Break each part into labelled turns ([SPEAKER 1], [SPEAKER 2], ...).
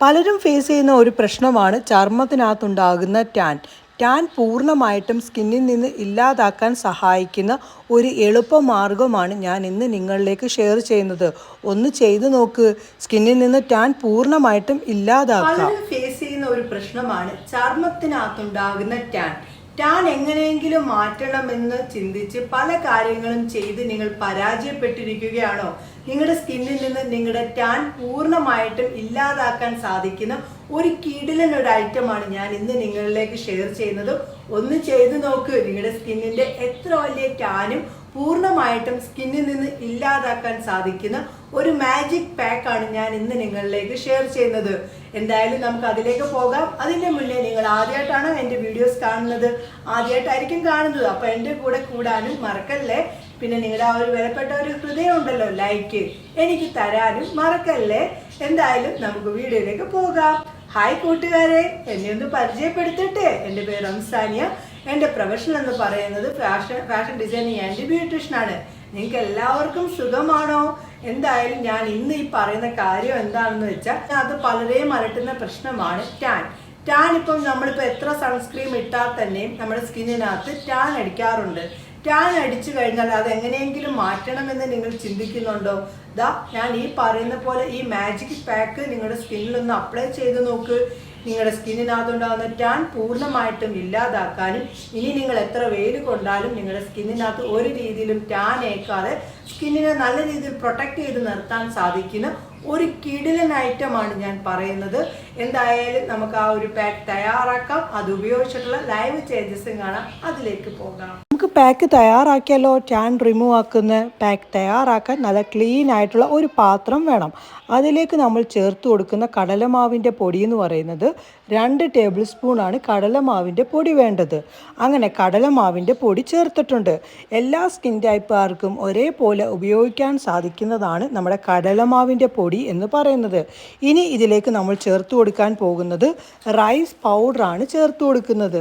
[SPEAKER 1] പലരും ഫേസ് ചെയ്യുന്ന ഒരു പ്രശ്നമാണ് ചർമ്മത്തിനകത്തുണ്ടാകുന്ന ടാൻ. ടാൻ പൂർണമായിട്ടും സ്കിന്നിൽ നിന്ന് ഇല്ലാതാക്കാൻ സഹായിക്കുന്ന ഒരു എളുപ്പ മാർഗമാണ് ഞാൻ ഇന്ന് നിങ്ങളിലേക്ക് ഷെയർ ചെയ്യുന്നത്. ഒന്ന് ചെയ്ത് നോക്ക്. സ്കിന്നിൽ നിന്ന് ടാൻ പൂർണമായിട്ടും ഇല്ലാതാക്കാം.
[SPEAKER 2] ഫേസ് ചെയ്യുന്ന ഒരു പ്രശ്നമാണ് ചർമ്മത്തിനകത്തുണ്ടാകുന്ന ടാൻ. ടാൻ എങ്ങനെയെങ്കിലും മാറ്റണമെന്ന് ചിന്തിച്ച് പല കാര്യങ്ങളും ചെയ്ത് നിങ്ങൾ പരാജയപ്പെട്ടിരിക്കുകയാണോ? നിങ്ങളുടെ സ്കിന്നിൽ നിന്ന് നിങ്ങളുടെ ടാൻ പൂർണമായിട്ടും ഇല്ലാതാക്കാൻ സാധിക്കുന്ന ഒരു കിടിലൻ ഒരു ഐറ്റമാണ് ഞാൻ ഇന്ന് നിങ്ങളിലേക്ക് ഷെയർ ചെയ്യുന്നത്. ഒന്ന് ചെയ്തു നോക്കൂ നിങ്ങളുടെ സ്കിന്നിന്റെ എത്ര വലിയ ടാനും പൂർണമായിട്ടും സ്കിന്നിൽ നിന്ന് ഇല്ലാതാക്കാൻ സാധിക്കുന്ന ഒരു മാജിക് പാക്കാണ് ഞാൻ ഇന്ന് നിങ്ങളിലേക്ക് ഷെയർ ചെയ്യുന്നത്. എന്തായാലും നമുക്ക് അതിലേക്ക് പോകാം. അതിന്റെ മുന്നേ നിങ്ങൾ ആദ്യമായിട്ടാണ് എന്റെ വീഡിയോസ് കാണുന്നത്. ആദ്യമായിട്ടായിരിക്കും കാണുന്നത്. അപ്പൊ എന്റെ കൂടെ കൂടാനും മറക്കല്ലേ? പിന്നെ നിങ്ങളുടെ ആ ഒരു വിലപ്പെട്ട ഒരു ഹൃദയം ഉണ്ടല്ലോ ലൈക്ക് എനിക്ക് തരാനും മറക്കല്ലേ? എന്തായാലും നമുക്ക് വീഡിയോയിലേക്ക് പോകാം. ഹായ് കൂട്ടുകാരെ. എന്നെ ഒന്ന് പരിചയപ്പെടുത്തട്ടെ? എന്റെ പേര് റംസാനിയ എന്റെ പ്രൊഫഷൻ എന്ന് പറയുന്നത് fashion fashion designing and beautician ആണ്. നിങ്ങൾക്ക് എല്ലാവർക്കും സുഖമാണോ? എന്തായാലും ഞാൻ ഇന്ന് ഈ പറയുന്ന കാര്യം എന്താണെന്ന് വെച്ചാൽ അത് പലരെയും അലട്ടുന്ന പ്രശ്നമാണ് ടാൻ ടാൻ ഇപ്പം നമ്മളിപ്പോൾ എത്ര സൺസ്ക്രീം ഇട്ടാൽ തന്നെയും നമ്മുടെ സ്കിന്നിനകത്ത് ടാൻ അടിക്കാറുണ്ട്. ടാൻ അടിച്ചു കഴിഞ്ഞാൽ അത് എങ്ങനെയെങ്കിലും മാറ്റണമെന്ന് നിങ്ങൾ ചിന്തിക്കുന്നുണ്ടോ? ദാ ഞാൻ ഈ പറയുന്ന പോലെ ഈ മാജിക് പാക്ക് നിങ്ങളുടെ സ്കിന്നിലൊന്ന് അപ്ലൈ ചെയ്ത് നോക്ക്. നിങ്ങളുടെ സ്കിന്നിനകത്തുണ്ടാകുന്ന ടാൻ പൂർണമായിട്ടും ഇല്ലാതാക്കാനും ഇനി നിങ്ങൾ എത്ര വെയിൽ കൊണ്ടാലും നിങ്ങളുടെ സ്കിന്നിനകത്ത് ഒരു രീതിയിലും ടാൻ ഏക്കാതെ സ്കിന്നിനെ നല്ല രീതിയിൽ പ്രൊട്ടക്ട് ചെയ്ത് നിർത്താൻ സാധിക്കുന്ന ഒരു കിടിലൻ ഐറ്റമാണ് ഞാൻ പറയുന്നത്. എന്തായാലും നമുക്ക് ആ ഒരു പാക്ക് തയ്യാറാക്കാം. അത് ഉപയോഗിച്ചിട്ടുള്ള ലൈവ് ചേഞ്ചസും കാണാം. അതിലേക്ക് പോകാം.
[SPEAKER 1] നമുക്ക് പാക്ക് തയ്യാറാക്കിയാലോ? ടാൻ റിമൂവ് ആക്കുന്ന പാക്ക് തയ്യാറാക്കാൻ നല്ല ക്ലീൻ ആയിട്ടുള്ള ഒരു പാത്രം വേണം. അതിലേക്ക് നമ്മൾ ചേർത്ത് കൊടുക്കുന്ന കടലമാവിന്റെ പൊടി എന്ന് പറയുന്നത് രണ്ട് ടേബിൾ സ്പൂണാണ് കടലമാവിന്റെ പൊടി വേണ്ടത്. അങ്ങനെ കടലമാവിന്റെ പൊടി ചേർത്തിട്ടുണ്ട്. എല്ലാ സ്കിൻ ടൈപ്പുകാർക്കും ഒരേപോലെ ഉപയോഗിക്കാൻ സാധിക്കുന്നതാണ് നമ്മുടെ കടലമാവിന്റെ പൊടി എന്ന് പറയുന്നത്. ഇനി ഇതിലേക്ക് നമ്മൾ ചേർത്ത് കൊടുക്കാൻ പോകുന്നത് റൈസ് പൗഡറാണ് ചേർത്ത് കൊടുക്കുന്നത്.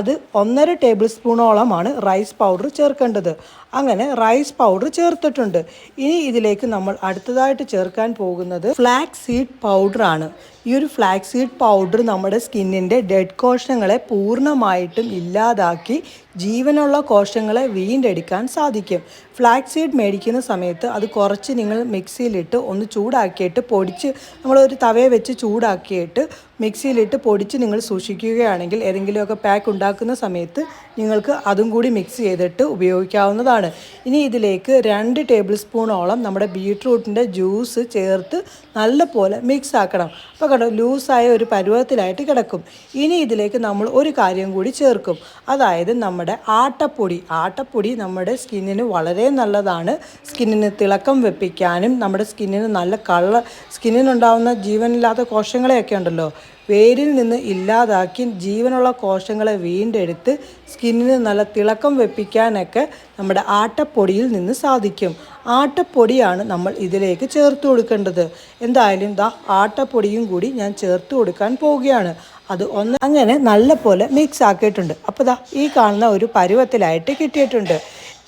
[SPEAKER 1] അത് ഒന്നര ടേബിൾ സ്പൂണോളമാണ് റൈസ് പൗഡർ ചേർക്കേണ്ടത്. അങ്ങനെ റൈസ് പൗഡർ ചേർത്തിട്ടുണ്ട്. ഇനി ഇതിലേക്ക് നമ്മൾ അടുത്തതായിട്ട് ചേർക്കാൻ പോകുന്നത് ഫ്ലാക്സ് സീഡ് പൗഡറാണ്. ഈ ഒരു ഫ്ലാക്സ് സീഡ് പൗഡർ നമ്മുടെ സ്കിന്നിന്റെ ഡെഡ് കോശങ്ങളെ പൂർണമായിട്ടും ഇല്ലാതാക്കി ജീവനുള്ള കോശങ്ങളെ വീണ്ടെടുക്കാൻ സാധിക്കും. ഫ്ലാക്സ് സീഡ് മേടിക്കുന്ന സമയത്ത് അത് കുറച്ച് നിങ്ങൾ മിക്സിയിലിട്ട് ഒന്ന് ചൂടാക്കിയിട്ട് പൊടിച്ച് നമ്മളൊരു തവയെ വെച്ച് ചൂടാക്കിയിട്ട് മിക്സിയിലിട്ട് പൊടിച്ച് നിങ്ങൾ സൂക്ഷിക്കുകയാണെങ്കിൽ ഏതെങ്കിലുമൊക്കെ പാക്ക് ഉണ്ടാക്കുന്ന സമയത്ത് നിങ്ങൾക്ക് അതും കൂടി മിക്സ് ചെയ്തിട്ട് ഉപയോഗിക്കാവുന്നതാണ്. ഇനി ഇതിലേക്ക് രണ്ട് ടേബിൾ സ്പൂണോളം നമ്മുടെ ബീട്രൂട്ടിന്റെ ജ്യൂസ് ചേർത്ത് നല്ലപോലെ മിക്സ് ആക്കണം. അപ്പോൾ കണ്ടോ ലൂസായ ഒരു പരുവത്തിലായിട്ട് കിടക്കും. ഇനി ഇതിലേക്ക് നമ്മൾ ഒരു കാര്യം കൂടി ചേർക്കും. അതായത് നമ്മുടെ ആട്ടപ്പൊടി. ആട്ടപ്പൊടി നമ്മുടെ സ്കിന്നിന് വളരെ നല്ലതാണ്. സ്കിന്നിന് തിളക്കം വെപ്പിക്കാനും നമ്മുടെ സ്കിന്നിന് നല്ല കളർ സ്കിന്നിനുണ്ടാവുന്ന ജീവനില്ലാത്ത കോശങ്ങളെയൊക്കെ ഉണ്ടല്ലോ. വേരിൽ നിന്ന് ഇല്ലാതാക്കി ജീവനുള്ള കോശങ്ങളെ വീണ്ടെടുത്ത് സ്കിന്നിന് നല്ല തിളക്കം വെപ്പിക്കാനൊക്കെ നമ്മുടെ ആട്ടപ്പൊടിയിൽ നിന്ന് സാധിക്കും. ആട്ടപ്പൊടിയാണ് നമ്മൾ ഇതിലേക്ക് ചേർത്ത് കൊടുക്കേണ്ടത്. എന്തായാലും ദാ ആട്ടപ്പൊടിയും കൂടി ഞാൻ ചേർത്ത് കൊടുക്കാൻ പോവുകയാണ്. അത് ഒന്ന് അങ്ങനെ നല്ല പോലെ മിക്സ് ആക്കിയിട്ടുണ്ട്. അപ്പോൾ ദാ ഈ കാണുന്ന ഒരു പരുവത്തിലായിട്ട് കിട്ടിയിട്ടുണ്ട്.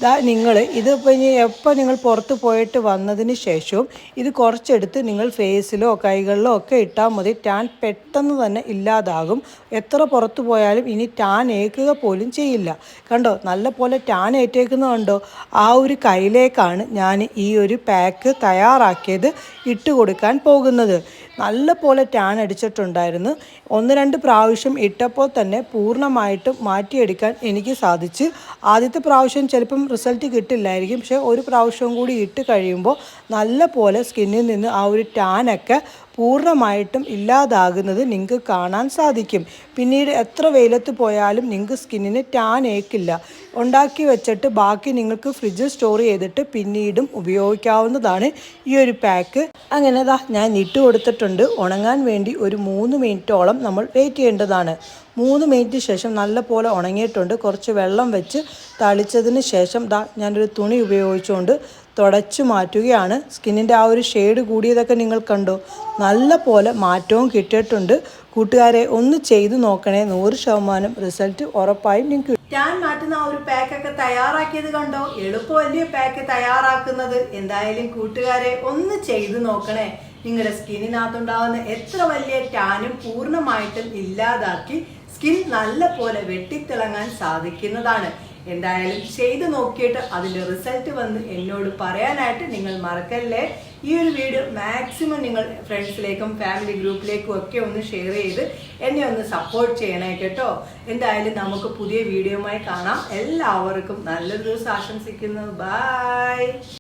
[SPEAKER 1] ദാ നിങ്ങൾ ഇത് ഇപ്പോൾ ഇനി എപ്പോൾ നിങ്ങൾ പുറത്ത് പോയിട്ട് വന്നതിന് ശേഷവും ഇത് കുറച്ചെടുത്ത് നിങ്ങൾ ഫേസിലോ കൈകളിലോ ഒക്കെ ഇട്ടാൽ മതി. ടാൻ പെട്ടെന്ന് തന്നെ ഇല്ലാതാകും. എത്ര പുറത്ത് പോയാലും ഇനി ടാൻ ഏക്കുക പോലും ചെയ്യില്ല. കണ്ടോ? നല്ല പോലെ ടാൻ ഏറ്റേക്കുന്നത് കണ്ടോ? ആ ഒരു കയ്യിലേക്കാണ് ഞാൻ ഈ ഒരു പാക്ക് തയ്യാറാക്കിയത് ഇട്ട് കൊടുക്കാൻ പോകുന്നത്. നല്ല പോലെ ടാൻ അടിച്ചിട്ടുണ്ടായിരുന്നു. ഒന്ന് രണ്ട് പ്രാവശ്യം ഇട്ടപ്പോൾ തന്നെ പൂർണമായിട്ടും മാറ്റിയെടുക്കാൻ എനിക്ക് സാധിച്ചു. ആദ്യത്തെ പ്രാവശ്യം ചിലപ്പം റിസൾട്ട് കിട്ടില്ലായിരിക്കും. പക്ഷേ ഒരു പ്രാവശ്യം കൂടി ഇട്ട് കഴിയുമ്പോൾ നല്ല പോലെ സ്കിന്നിൽ നിന്ന് ആ ഒരു ടാനൊക്കെ പൂർണമായിട്ടും ഇല്ലാതാകുന്നത് നിങ്ങൾക്ക് കാണാൻ സാധിക്കും. പിന്നീട് എത്ര വെയിലത്ത് പോയാലും നിങ്ങൾക്ക് സ്കിന്നിന് ടാൻ ഏക്കില്ല. ഉണ്ടാക്കി വെച്ചിട്ട് ബാക്കി നിങ്ങൾക്ക് ഫ്രിഡ്ജിൽ സ്റ്റോർ ചെയ്തിട്ട് പിന്നീടും ഉപയോഗിക്കാവുന്നതാണ് ഈ ഒരു പാക്ക്. അങ്ങനെ ദാ ഞാൻ ഇട്ട് കൊടുത്തിട്ടുണ്ട്. ഉണങ്ങാൻ വേണ്ടി ഒരു മൂന്ന് മിനിറ്റോളം നമ്മൾ വെയിറ്റ് ചെയ്യേണ്ടതാണ്. മൂന്ന് മിനിറ്റ് ശേഷം നല്ലപോലെ ഉണങ്ങിയിട്ടുണ്ട്. കുറച്ച് വെള്ളം വെച്ച് തളിച്ചതിന് ശേഷം ദാ ഞാനൊരു തുണി ഉപയോഗിച്ചുകൊണ്ട് തുടച്ചു മാറ്റുകയാണ്. സ്കിന്നിന്റെ ആ ഒരു ഷെയ്ഡ് കൂടിയതൊക്കെ നിങ്ങൾ കണ്ടോ? നല്ല പോലെ മാറ്റവും കിട്ടിയിട്ടുണ്ട്. കൂട്ടുകാരെ ഒന്ന് ചെയ്തു നോക്കണേ. നൂറ് ശതമാനം റിസൾട്ട് ഉറപ്പായും നിങ്ങൾക്ക്
[SPEAKER 2] ടാൻ മാറ്റുന്ന ആ ഒരു പാക്കൊക്കെ തയ്യാറാക്കിയത് കണ്ടോ? എളുപ്പമല്ലേ പാക്ക് തയ്യാറാക്കുന്നത്? എന്തായാലും കൂട്ടുകാരെ ഒന്ന് ചെയ്തു നോക്കണേ. നിങ്ങളുടെ സ്കിന്നിനകത്തുണ്ടാകുന്ന എത്ര വലിയ ടാനും പൂർണമായിട്ടും ഇല്ലാതാക്കി സ്കിൻ നല്ല പോലെ വെട്ടിത്തിളങ്ങാൻ സാധിക്കുന്നതാണ്. എന്തായാലും ചെയ്ത് നോക്കിയിട്ട് അതിന്റെ റിസൾട്ട് വന്ന് എന്നോട് പറയാനായിട്ട് നിങ്ങൾ മറക്കല്ലേ? ഈ ഒരു വീഡിയോ മാക്സിമം നിങ്ങൾ ഫ്രണ്ട്സിലേക്കും ഫാമിലി ഗ്രൂപ്പിലേക്കും ഒക്കെ ഒന്ന് ഷെയർ ചെയ്ത് എന്നെ ഒന്ന് സപ്പോർട്ട് ചെയ്യണേ കേട്ടോ. എന്തായാലും നമുക്ക് പുതിയ വീഡിയോയുമായി കാണാം. എല്ലാവർക്കും നല്ലൊരു ദിവസം ആശംസിക്കുന്നു. ബൈ